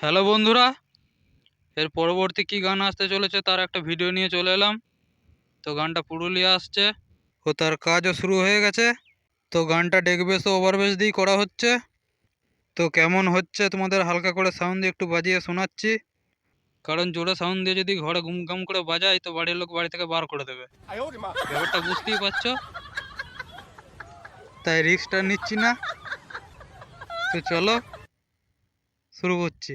Hello বন্ধুরা এর পরবর্তী কি গান আসতে চলেছে তার একটা ভিডিও নিয়ে চলে এলাম। তো গানটা পুরুলিয়া আসছে ও তার কাজও শুরু হয়ে গেছে। তো গানটা ডেকবেস ও ওভারবেস দিয়েই করা হচ্ছে। তো কেমন হচ্ছে তোমাদের হালকা করে সাউন্ড দিয়ে একটু বাজিয়ে শোনাচ্ছি। কারণ জোরে সাউন্ড দিয়ে যদি ঘরে গুমগাম করে বাজাই তো বাড়ির লোক বাড়ি থেকে বার করে দেবে। ব্যাপারটা বুঝতেই পারছ? তাই রিস্কটা নিচ্ছি না। তো চলো শুরু করছি।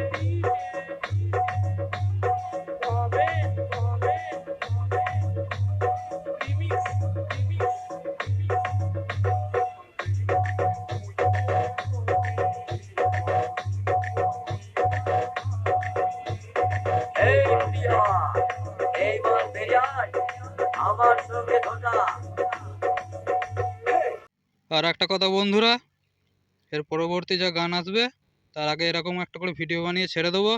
আর একটা কথা বন্ধুরা, এর পরবর্তী যা গান আসবে, তার আগে এরকম একটা করে ভিডিও বানিয়ে ছেড়ে দেবো।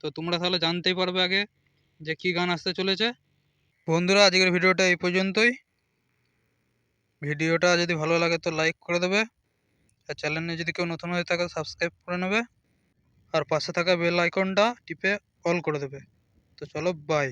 তো তোমরা তাহলে জানতেই পারবে আগে যে কী গান আসতে চলেছে। বন্ধুরা, আজকের ভিডিওটা এই পর্যন্তই। ভিডিওটা যদি ভালো লাগে তো লাইক করে দেবে। আর চ্যানেলে যদি কেউ নতুন হয়ে থাকে সাবস্ক্রাইব করে নেবে। আর পাশে থাকা বেল আইকনটা টিপে অল করে দেবে। তো চলো বাই